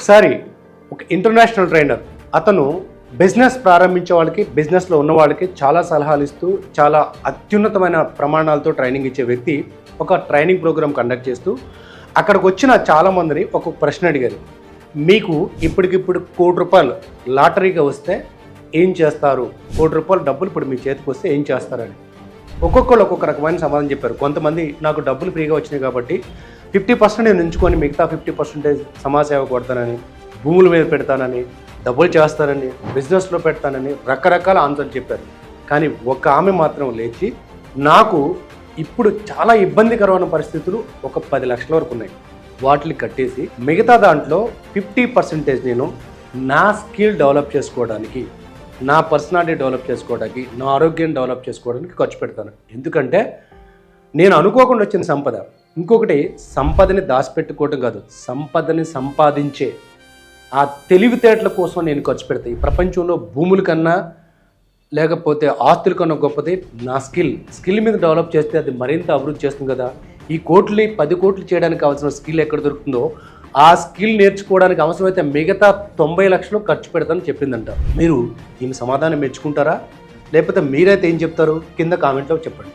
ఒకసారి ఒక international trainer అతను బిజినెస్ ప్రారంభించే వాళ్ళకి బిజినెస్లో ఉన్న వాళ్ళకి చాలా సలహాలు ఇస్తూ చాలా అత్యున్నతమైన ప్రమాణాలతో ట్రైనింగ్ ఇచ్చే వ్యక్తి ఒక ట్రైనింగ్ ప్రోగ్రామ్ కండక్ట్ చేస్తూ అక్కడికి వచ్చిన చాలామందిని ఒక ప్రశ్న అడిగారు. మీకు ఇప్పటికిప్పుడు కోటి రూపాయలు లాటరీగా వస్తే ఏం చేస్తారు? కోటి రూపాయలు డబ్బులు ఇప్పుడు మీ చేతికి వస్తే ఏం చేస్తారని. ఒక్కొక్కరు ఒక్కొక్క రకమైన సమాధానం చెప్పారు. కొంతమంది నాకు డబ్బులు ఫ్రీగా వచ్చినాయి కాబట్టి ఫిఫ్టీ పర్సెంట్ నేను ఉంచుకొని మిగతా ఫిఫ్టీ పర్సెంటేజ్ సమాజ సేవ కొడతానని భూముల మీద పెడతానని డబ్బులు చేస్తానని బిజినెస్లో పెడతానని రకరకాల ఆన్సర్ చెప్పారు. కానీ ఒక ఆమె మాత్రం లేచి నాకు ఇప్పుడు చాలా ఇబ్బందికరమైన పరిస్థితులు ఒక పది లక్షల వరకు ఉన్నాయి. వాటిని కట్టేసి మిగతా దాంట్లో ఫిఫ్టీ పర్సెంటేజ్ నేను నా స్కిల్ డెవలప్ చేసుకోవడానికి నా పర్సనాలిటీ డెవలప్ చేసుకోవడానికి నా ఆరోగ్యం డెవలప్ చేసుకోవడానికి ఖర్చు పెడతాను. ఎందుకంటే నేను అనుకోకుండా వచ్చిన సంపద. ఇంకొకటి సంపదని దాచిపెట్టుకోవటం కాదు సంపదని సంపాదించే ఆ తెలివితేటల కోసం నేను ఖర్చు పెడతాయి ఈ ప్రపంచంలో భూముల కన్నా లేకపోతే ఆస్తుల కన్నా గొప్పది నా స్కిల్. స్కిల్ మీద డెవలప్ చేస్తే అది మరింత అభివృద్ధి చేస్తుంది కదా. ఈ కోట్లు పది కోట్లు చేయడానికి అవసరం స్కిల్ ఎక్కడ దొరుకుతుందో ఆ స్కిల్ నేర్చుకోవడానికి అవసరమైతే మిగతా తొంభై లక్షలు ఖర్చు పెడతానని చెప్పిందంట. మీరు ఈమె సమాధానం మెచ్చుకుంటారా? లేకపోతే మీరైతే ఏం చెప్తారు? కింద కామెంట్లో చెప్పండి.